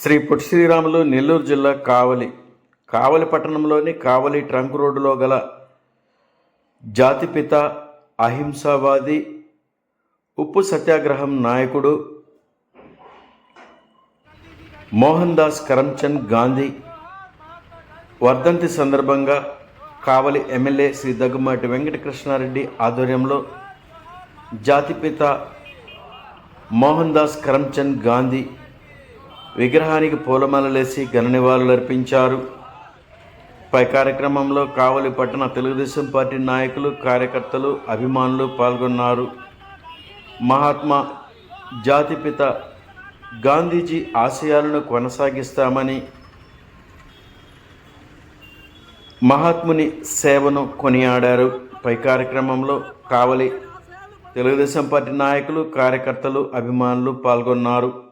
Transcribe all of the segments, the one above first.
శ్రీ పొట్టి శ్రీరాములు నెల్లూరు జిల్లా కావలి కావలి పట్టణంలోని కావలి ట్రంక్ రోడ్డులో గల జాతిపిత అహింసావాది ఉప్పు సత్యాగ్రహం నాయకుడు మోహన్ దాస్ కరమ్చంద్ గాంధీ వర్ధంతి సందర్భంగా కావలి ఎమ్మెల్యే శ్రీ దగ్గుమాటి వెంకటకృష్ణారెడ్డి ఆధ్వర్యంలో జాతిపిత మోహన్ దాస్ కరమ్చంద్ గాంధీ విగ్రహానికి పూలమాలలేసి ఘన నివాళులర్పించారు పై కార్యక్రమంలో కావలి పట్టణ తెలుగుదేశం పార్టీ నాయకులు కార్యకర్తలు అభిమానులు పాల్గొన్నారు. మహాత్మా జాతిపిత గాంధీజీ ఆశయాలను కొనసాగిస్తామని మహాత్ముని సేవను కొనియాడారు. పై కార్యక్రమంలో కావలి తెలుగుదేశం పార్టీ నాయకులు కార్యకర్తలు అభిమానులు పాల్గొన్నారు.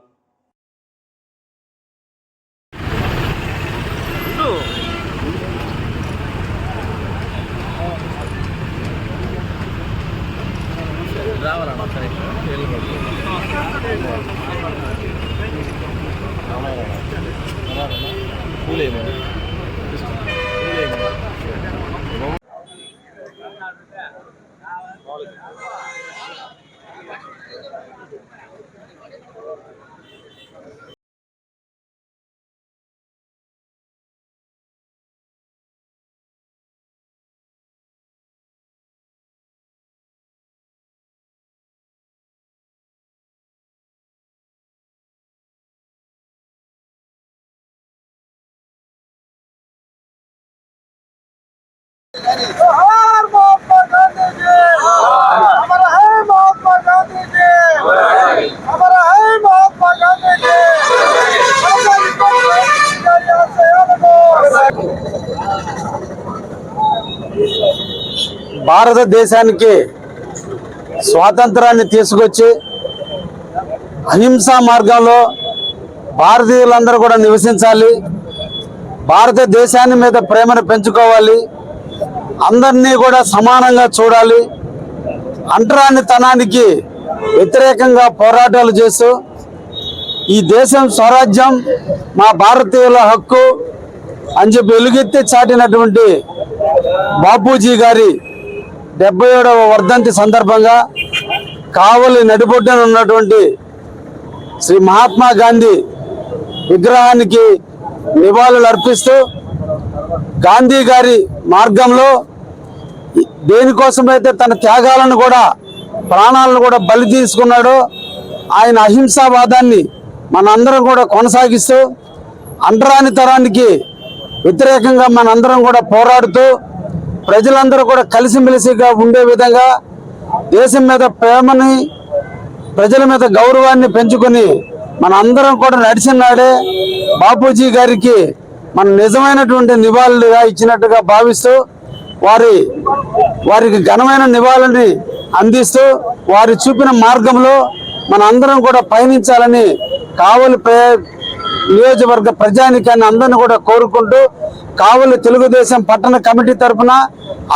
Boleh, boleh. భారతదేశానికి స్వాతంత్రాన్ని తీసుకొచ్చి అహింసా మార్గంలో భారతీయులందరూ కూడా నివసించాలి. భారతదేశాన్ని మీద ప్రేమను పెంచుకోవాలి. అందరినీ కూడా సమానంగా చూడాలి. అంటరానితనానికి వ్యతిరేకంగా పోరాటాలు చేస్తూ ఈ దేశం స్వరాజ్యం మా భారతీయుల హక్కు అని చెప్పి వెలుగెత్తి చాటినటువంటి బాపూజీ గారి డెబ్బై ఏడవ వర్ధంతి సందర్భంగా కావలి నడిబొడ్డన ఉన్నటువంటి శ్రీ మహాత్మా గాంధీ విగ్రహానికి నివాళులు అర్పిస్తూ గాంధీ గారి మార్గంలో దేనికోసమైతే తన త్యాగాలను కూడా ప్రాణాలను కూడా బలి తీసుకున్నాడో ఆయన అహింసావాదాన్ని మనందరం కూడా కొనసాగిస్తూ అంటరాని తరానికి వ్యతిరేకంగా మనందరం కూడా పోరాడుతూ ప్రజలందరూ కూడా కలిసిమెలిసిగా ఉండే విధంగా దేశం మీద ప్రేమని ప్రజల మీద గౌరవాన్ని పెంచుకొని మన అందరం కూడా నడిచిన నాడే బాపూజీ గారికి మన నిజమైనటువంటి నివాళులుగా ఇచ్చినట్టుగా భావిస్తూ వారి వారికి ఘనమైన నివాళులని అందిస్తూ వారి చూపిన మార్గంలో మన అందరం కూడా పయనించాలని కావలి నియోజకవర్గ ప్రజానికాన్ని అందరిని కూడా కోరుకుంటూ కావలి తెలుగుదేశం పట్టణ కమిటీ తరఫున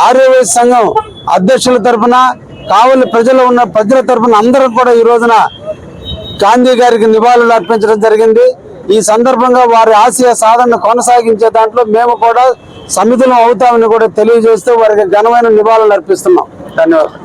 ఆర్యవైశ్య సంఘం అధ్యక్షుల తరఫున కావలి ప్రజలు ఉన్న ప్రజల తరఫున అందరం కూడా ఈ రోజున గాంధీ గారికి నివాళులు అర్పించడం జరిగింది. ఈ సందర్భంగా వారి ఆశయ సాధనను కొనసాగించే దాంట్లో మేము కూడా సమితులం అవుతామని కూడా తెలియజేస్తూ వారికి ఘనమైన నివాళులు అర్పిస్తున్నాం. ధన్యవాదాలు.